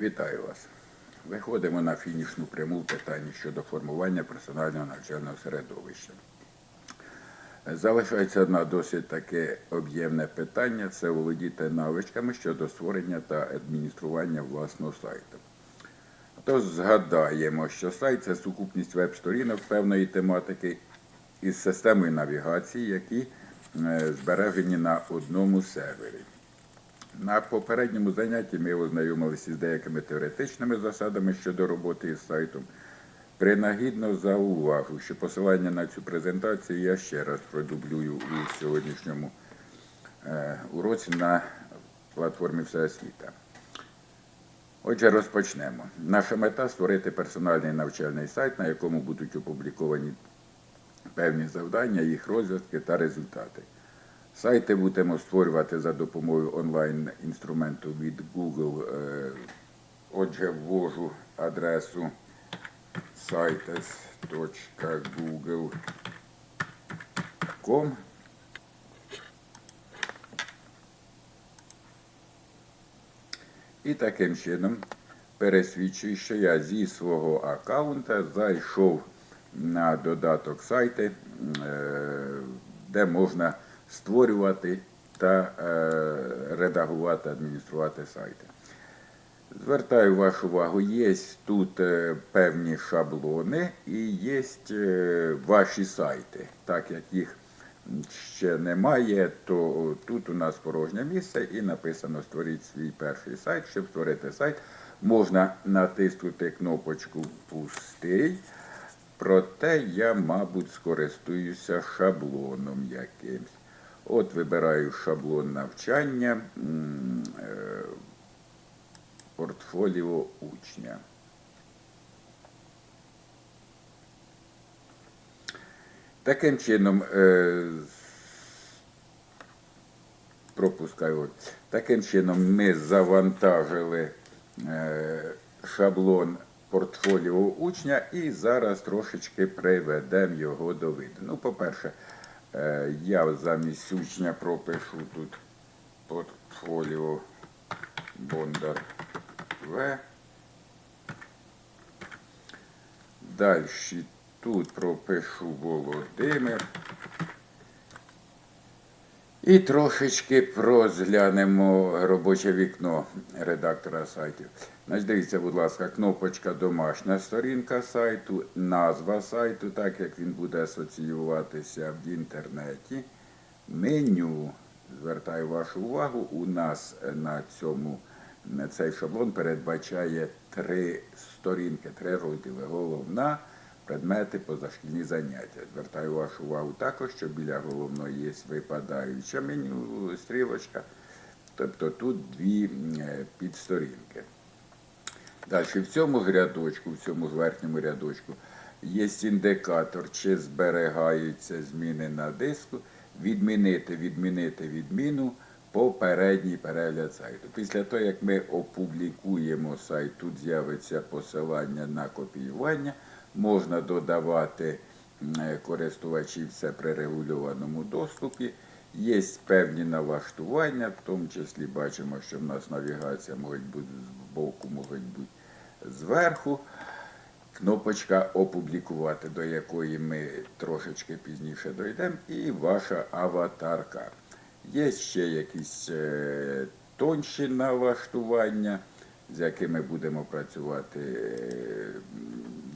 Вітаю вас. Виходимо на фінішну пряму в питанні щодо формування персонального навчального середовища. Залишається одне досить таке об'ємне питання це володіти навичками щодо створення та адміністрування власного сайту. Тож згадаємо, що сайт це сукупність веб-сторінок певної тематики із системою навігації, які е, збережені на одному сервері. На попередньому занятті ми ознайомилися з деякими теоретичними засадами щодо роботи із сайтом. Принагідно зауважу, що посилання на цю презентацію я ще раз продублюю у сьогоднішньому е, уроці на платформі Всеосвіта. Отже, розпочнемо. Наша мета створити персональний навчальний сайт, на якому будуть опубліковані певні завдання, їх розв'язки та результати. Сайти будемо створювати за допомогою онлайн-інструменту від Google. Е, Отже, ввожу адресу sites.google.com І таким чином пересвідчую, що я зі свого аккаунта зайшов на додаток сайти, е, де можна створювати та е, редагувати, адмініструвати сайти. Звертаю вашу увагу, є тут е, певні шаблони і є е, ваші сайти. Так як їх ще немає, то тут у нас порожнє місце і написано Створіть свій перший сайт. Щоб створити сайт, можна натиснути кнопочку Пустий. Проте я, мабуть, скористуюся шаблоном якимсь. От вибираю шаблон навчання, е, портфоліо учня. Таким чином, е, пропускаю. Таким чином ми завантажили е, шаблон портфоліо учня і зараз трошечки приведемо його до виду. Ну, по-перше, я замість учня пропишу тут портфоліо Бондар В. Далі тут пропишу Володимир. І трошечки розглянемо робоче вікно редактора сайтів. Значить, дивіться, будь ласка, кнопочка домашня сторінка сайту, назва сайту, так як він буде асоціюватися в інтернеті. Меню. Звертаю вашу увагу, у нас на цьому цей шаблон передбачає три сторінки, три розділи. Головна, предмети, позашкільні заняття. Звертаю вашу увагу також, що біля головної є випадаюча меню, стрілочка. Тобто тут дві е, підсторінки. Далі в цьому рядочку, в цьому верхньому рядочку є індикатор, чи зберігаються зміни на диску, відмінити, відмінити відміну, попередній перегляд сайту. Після того, як ми опублікуємо сайт, тут з'явиться посилання на копіювання, можна додавати е, користувачів це при регульованому доступі. Є певні налаштування, в тому числі бачимо, що в нас навігація може бути з боку, може бути зверху. Кнопочка опублікувати, до якої ми трошечки пізніше дійдемо, і ваша аватарка. Є ще якісь е, тонші налаштування, з якими будемо працювати е,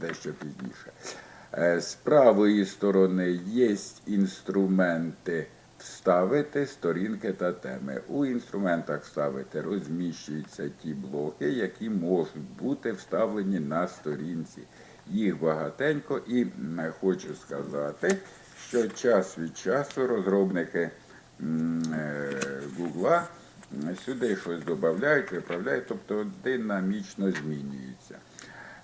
дещо пізніше. Е, З правої сторони є інструменти вставити сторінки та теми. У інструментах вставити розміщуються ті блоки, які можуть бути вставлені на сторінці. Їх багатенько і хочу сказати, що час від часу розробники м, е, сюди щось додають, виправляють, тобто динамічно змінюються.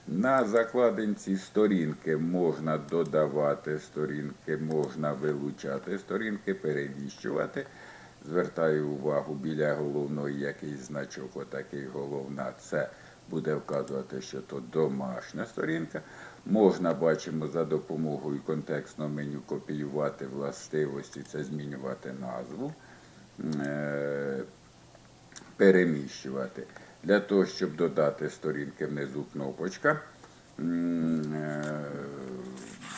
На закладинці сторінки можна додавати сторінки, можна вилучати сторінки, переміщувати. Звертаю увагу біля головної якийсь значок, отакий головна. Це буде вказувати, що то домашня сторінка. Можна, бачимо, за допомогою контекстного меню копіювати властивості, це змінювати назву. Е, переміщувати. Для того, щоб додати сторінки внизу кнопочка. Е,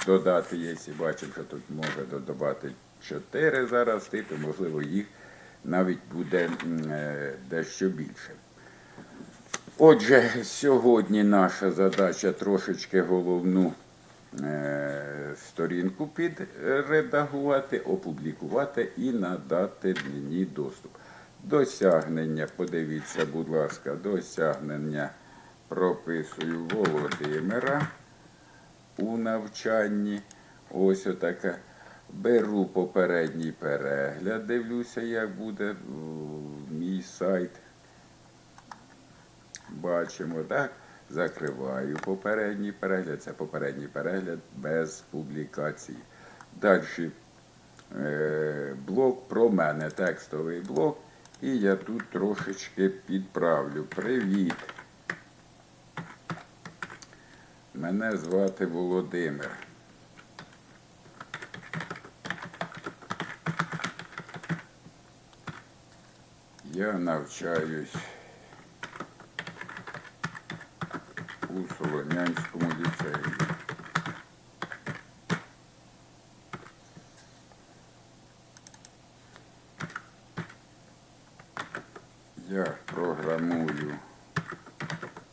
Додати, якщо бачимо, що тут може додавати 4 зараз типи, можливо, їх навіть буде е, дещо більше. Отже, сьогодні наша задача трошечки головну е, сторінку підредагувати, опублікувати і надати мені доступ. Досягнення, подивіться, будь ласка, досягнення прописую Володимира у навчанні. Ось отаке. Беру попередній перегляд, дивлюся, як буде мій сайт. Бачимо, так? Закриваю попередній перегляд. Це попередній перегляд без публікації. Далі е, блок про мене, текстовий блок. І я тут трошечки підправлю. Привіт. Мене звати Володимир. Я навчаюсь у Солонянському ліцеї. Я програмую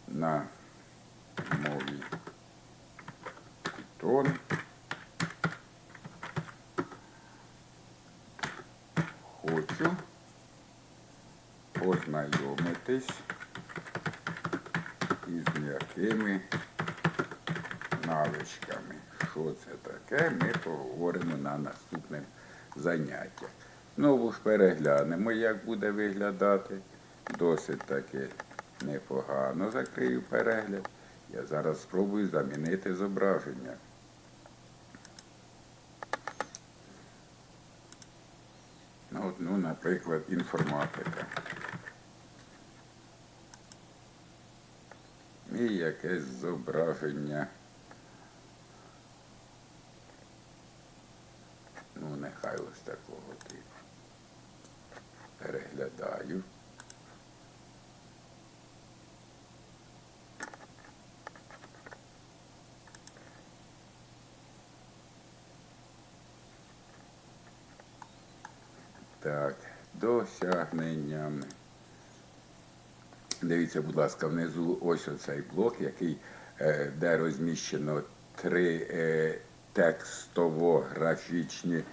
на мові Python. Хочу познайомитись із м'якими навичками. Що це таке, ми поговоримо на наступному занятті. Знову ж переглянемо, як буде виглядати. Досить таки непогано закрию перегляд. Я зараз спробую замінити зображення. Ну, от, ну, наприклад, інформатика. І якесь зображення. Ну, нехай ось такого типу. Переглядаю. Так, досягненнями. Дивіться, будь ласка, внизу ось оцей блок, який, е, де розміщено три е, текстово-графічні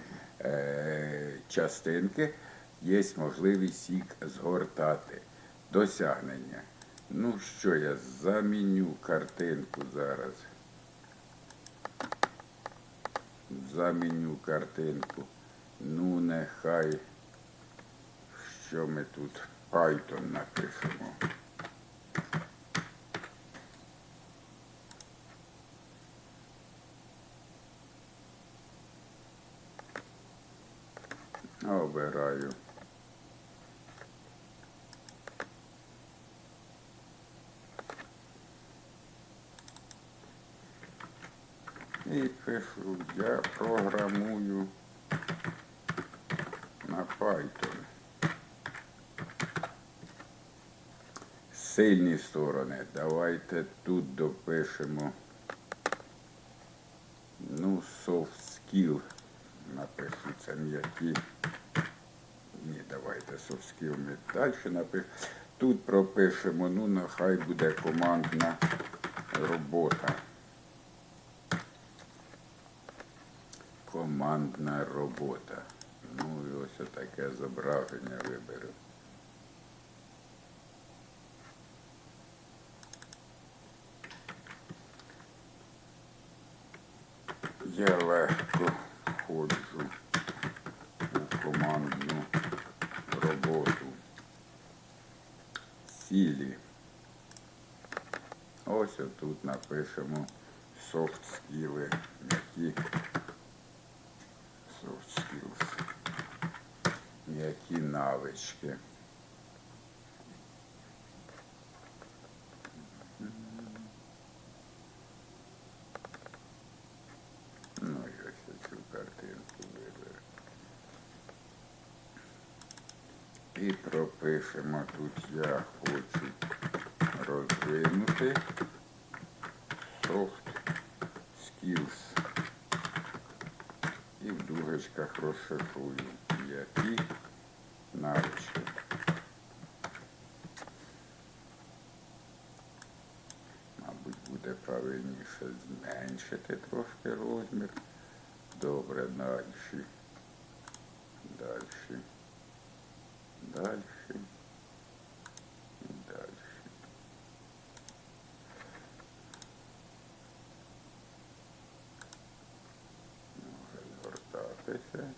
е, частинки. Є можливість їх згортати. Досягнення. Ну що, я заміню картинку зараз. Заміню картинку. Ну, нехай. Що ми тут Python напишемо. Обираю. І пишу, я програмую на Python. Сильні сторони. Давайте тут допишемо. Ну, soft skill. Напишу це м'які. Ні, давайте soft skill ми далі напишемо. Тут пропишемо, ну нехай буде командна робота. Командна робота. Ну і ось таке зображення виберу. Я легко входжу у командну роботу. Цілі. Ось отут напишемо skills, які skills, які навички. Ну, я ще цю картинку виберу. І пропишемо тут я хочу розвинути soft skills. І в дужечках розшифрую, які навички. Мабуть, буде правильніше зменшити трошки розмір. Добре, далі. Далі. Далі. І далі. Може згортатися.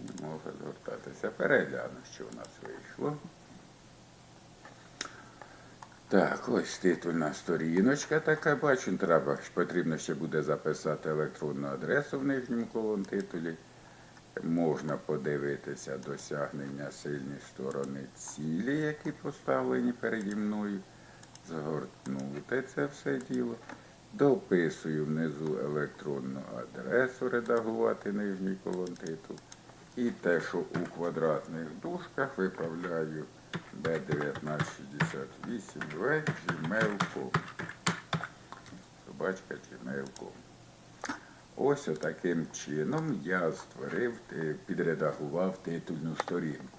І Може згортатися. Перегляну, що у нас вийшло. Так, ось титульна сторіночка така, бачу, треба, потрібно ще буде записати електронну адресу в нижньому колон титулі. Можна подивитися досягнення сильні сторони цілі, які поставлені переді мною. Згортнути це все діло. Дописую внизу електронну адресу, редагувати нижній колон титул. І те, що у квадратних дужках виправляю B1968V gmail.com. Собачка gmail.com. Ось отаким чином я створив, підредагував титульну сторінку.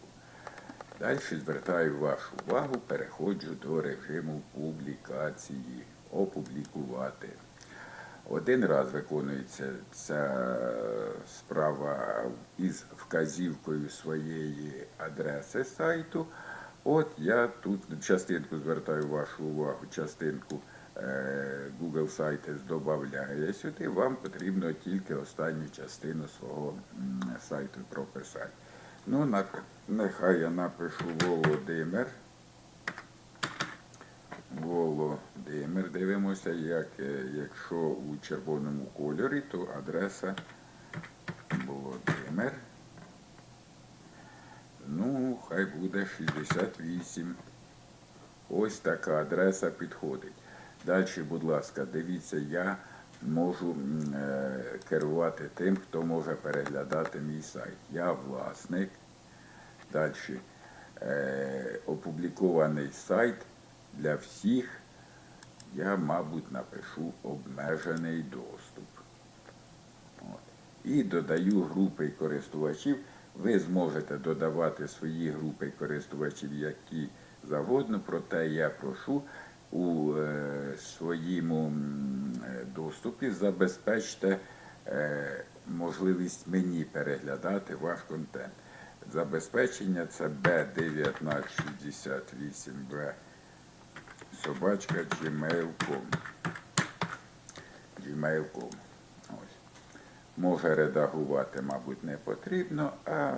Далі звертаю вашу увагу, переходжу до режиму публікації. Опублікувати. Один раз виконується ця справа із вказівкою своєї адреси сайту. От я тут частинку звертаю вашу увагу, частинку Google сайти додає сюди. Вам потрібно тільки останню частину свого сайту прописати. Ну, нехай я напишу Володимир. Володимир. Дивимося, як, е, якщо у червоному кольорі, то адреса Володимир. Ну, хай буде 68. Ось така адреса підходить. Далі, будь ласка, дивіться, я можу е, керувати тим, хто може переглядати мій сайт. Я власник. Далі е, опублікований сайт для всіх. Я, мабуть, напишу обмежений доступ. От. І додаю групи користувачів. Ви зможете додавати свої групи користувачів, які завгодно, проте я прошу у е, своєму е, доступі забезпечте е, можливість мені переглядати ваш контент. Забезпечення це B1968B собачка gmail.com gmail.com Може редагувати, мабуть, не потрібно, а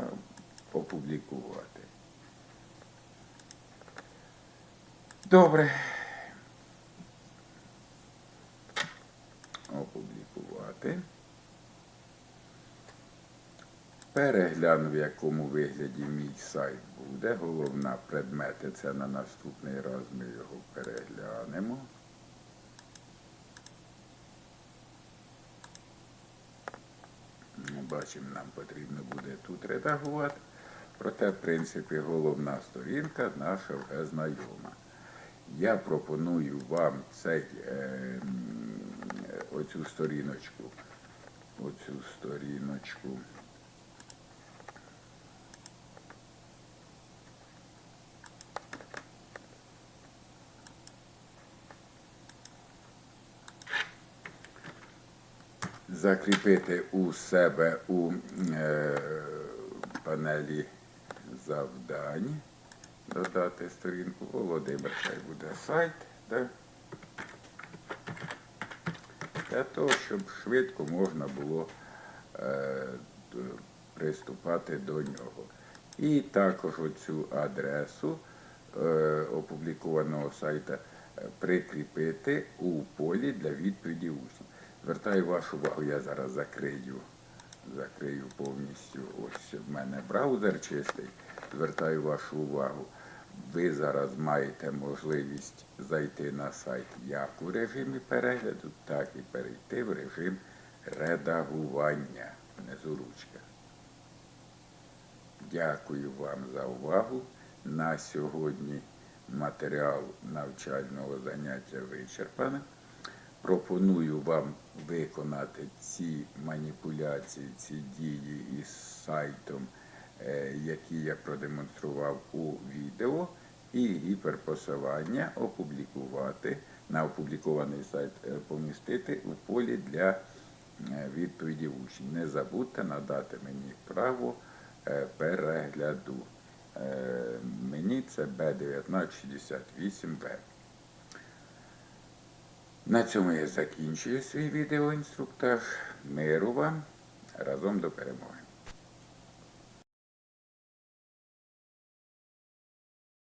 опублікувати. Добре. Опублікувати. Перегляну, в якому вигляді мій сайт буде. Головна предмети це на наступний раз ми його переглянемо. Ну, Бачимо, нам потрібно буде тут редагувати. Проте, в принципі, головна сторінка наша вже знайома. Я пропоную вам цей, е, оцю сторіночку, оцю сторіночку. Закріпити у себе у е, панелі завдань, додати сторінку Володимир, хай буде сайт, да? для того, щоб швидко можна було е, приступати до нього. І також оцю адресу е, опублікованого сайта е, прикріпити у полі для відповіді учнів. Звертаю вашу увагу, я зараз закрию, закрию повністю. Ось в мене браузер чистий. Звертаю вашу увагу. Ви зараз маєте можливість зайти на сайт як у режимі перегляду, так і перейти в режим редагування внизу ручка. Дякую вам за увагу. На сьогодні матеріал навчального заняття вичерпано. Пропоную вам виконати ці маніпуляції, ці дії із сайтом, е, які я продемонстрував у відео, і гіперпосилання опублікувати на опублікований сайт е, помістити у полі для е, відповідів учнів. Не забудьте надати мені право перегляду. Мені це Б1968Б. На цьому я закінчую свій відеоінструктаж. Миру вам разом до перемоги.